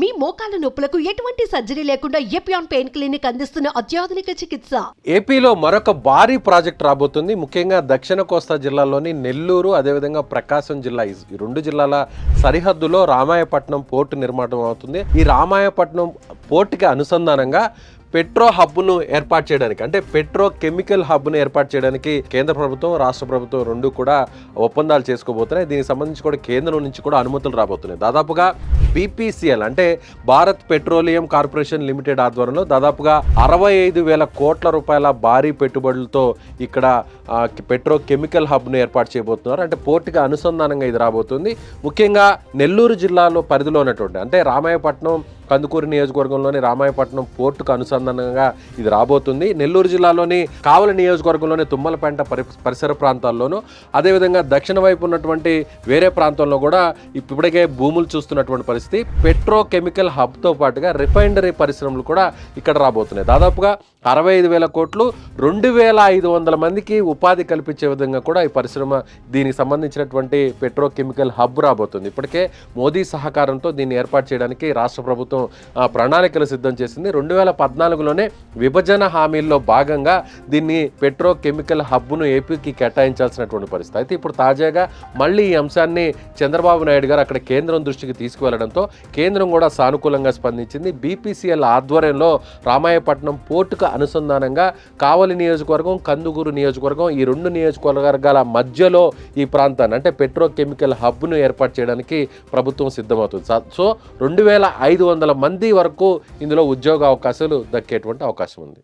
మీ మోకాల నొప్పులకు ఎటువంటి సర్జరీ లేకుండా ఏపీఆన్ పెయిన్ క్లినిక్ అందిస్తున్న అత్యాధునిక చికిత్స? ఏపీలో మరొక భారీ ప్రాజెక్ట్ రాబోతుంది. ముఖ్యంగా దక్షిణ కోస్తా జిల్లాలోని నెల్లూరు అదేవిధంగా ప్రకాశం జిల్లా. ఈ ఈ రెండు జిల్లాల సరిహద్దులో రామాయపట్నం పోర్టు నిర్మాణం అవుతుంది. ఈ రామాయపట్నం పోర్టుకి అనుసంధానంగా పెట్రో హబ్ను ఏర్పాటు చేయడానికి అంటే పెట్రో కెమికల్ హబ్ను ఏర్పాటు చేయడానికి కేంద్ర ప్రభుత్వం రాష్ట్ర ప్రభుత్వం రెండు కూడా ఒప్పందాలు చేసుకోబోతున్నాయి. దీనికి సంబంధించి కూడా కేంద్రం నుంచి కూడా అనుమతులు రాబోతున్నాయి. దాదాపుగా బీపీసీఎల్ అంటే భారత్ పెట్రోలియం కార్పొరేషన్ లిమిటెడ్ ఆధ్వర్యంలో దాదాపుగా అరవై ఐదు వేల కోట్ల రూపాయల భారీ పెట్టుబడులతో ఇక్కడ పెట్రోకెమికల్ పెట్రో కెమికల్ హబ్ను ఏర్పాటు చేయబోతున్నారు. అంటే పోర్టుగా అనుసంధానంగా ఇది రాబోతుంది. ముఖ్యంగా నెల్లూరు జిల్లాలో పరిధిలో ఉన్నటువంటి అంటే రామాయపట్నం కందుకూరు నియోజకవర్గంలోని రామాయపట్నం పోర్టుకు అనుసంధానంగా ఇది రాబోతుంది. నెల్లూరు జిల్లాలోని కావల నియోజకవర్గంలోని తుమ్మలపేంట పరి పరిసర ప్రాంతాల్లోనూ అదేవిధంగా దక్షిణ వైపు ఉన్నటువంటి వేరే ప్రాంతంలో కూడా ఇప్పటికే భూములు చూస్తున్నటువంటి పరిస్థితి. పెట్రోకెమికల్ హబ్తో పాటుగా రిఫైనరీ పరిశ్రమలు కూడా ఇక్కడ రాబోతున్నాయి. దాదాపుగా అరవై ఐదు వేల కోట్లు రెండు వేల ఐదు వందల మందికి ఉపాధి కల్పించే విధంగా కూడా ఈ పరిశ్రమ దీనికి సంబంధించినటువంటి పెట్రోకెమికల్ హబ్ రాబోతుంది. ఇప్పటికే మోదీ సహకారంతో దీన్ని ఏర్పాటు చేయడానికి రాష్ట్ర ప్రభుత్వం ప్రణాళికలు సిద్ధం చేసింది. రెండు వేల పద్నాలుగులోనే విభజన హామీల్లో భాగంగా దీన్ని పెట్రోకెమికల్ హబ్ను ఏపీకి కేటాయించాల్సినటువంటి పరిస్థితి. అయితే ఇప్పుడు తాజాగా మళ్ళీ ఈ అంశాన్ని చంద్రబాబు నాయుడు గారు అక్కడ కేంద్రం దృష్టికి తీసుకువెళ్ళడంతో కేంద్రం కూడా సానుకూలంగా స్పందించింది. బీపీసీఎల్ ఆధ్వర్యంలో రామాయపట్నం పోర్టుకు అనుసంధానంగా కావలి నియోజకవర్గం కందుకూరు నియోజకవర్గం ఈ రెండు నియోజకవర్గాల మధ్యలో ఈ ప్రాంతాన్ని అంటే పెట్రోకెమికల్ హబ్ను ఏర్పాటు చేయడానికి ప్రభుత్వం సిద్ధమవుతుంది. సో రెండు వేల ఐదు వందల మంది వరకు ఇందులో ఉద్యోగ అవకాశాలు దక్కేటువంటి అవకాశం ఉంది.